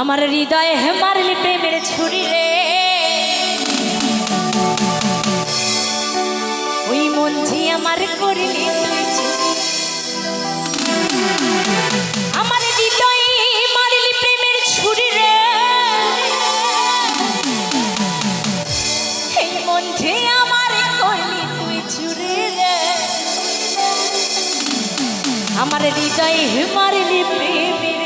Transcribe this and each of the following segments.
আমার হৃদয়ে হে মারলি প্রেমের ছুরি রে। ওই মঞ্জি আমার করিলি। আমার হৃদয়ে মারলি প্রেমের ছুরি প্রেমের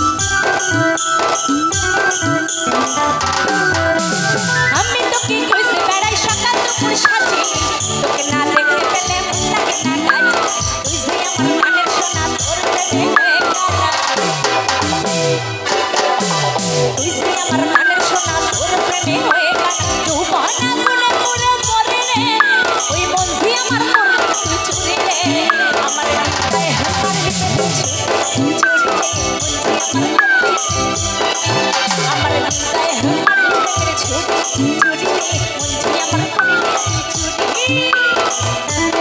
Thank you. আমার হৃদয়ে আমার হৃদয়ে চুরি বন্ধি আমার করলি চুরি তালি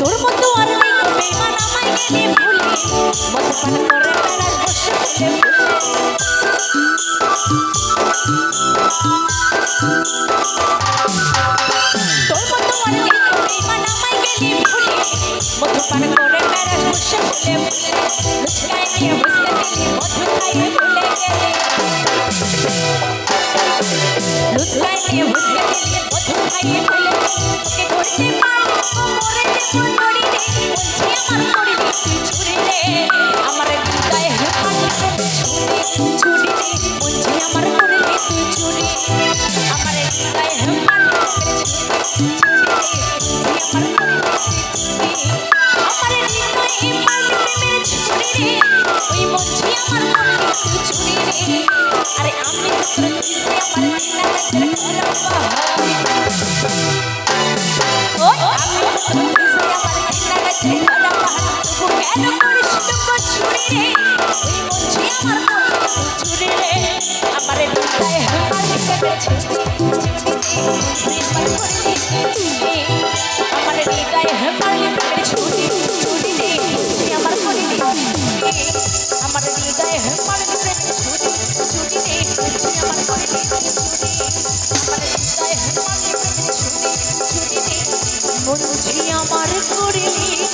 তোর মতো আর বেঈমান আমায় গেলে ভুলে? মদপান করে বেড়াস বসে ফুলে তোর মতো আর নেই আমায় গেলে ভুলে? মদপান করে বেড়াস বসে ফুলে ফুলে লুচকায় নিয়ে হুসকে দিলে মধু খাইয়ে গেলে লুচকায় নিয়ে হুসকে দিলে মধু খাইয়ে ভুলে ওকে ধরতে পারব মরে দেবো নড়ি রে বলছি আমার রে তুই ছুরি রে আমার হৃদয়ে হেপালি ছুরি ছুরি রে বলছি আমার রে তুই ছুরি আমার হৃদয়ে হেপালি ছুরি ছুরি বলছি আমার রে তুই রে ওই বলছি আমার মন ছুরি রে আমার হৃদয়ে আমার হৃদয়ে ছুরি ছুরি রে আমার করলি ছুরি আমার হৃদয়ে গায়ে আমার করিলি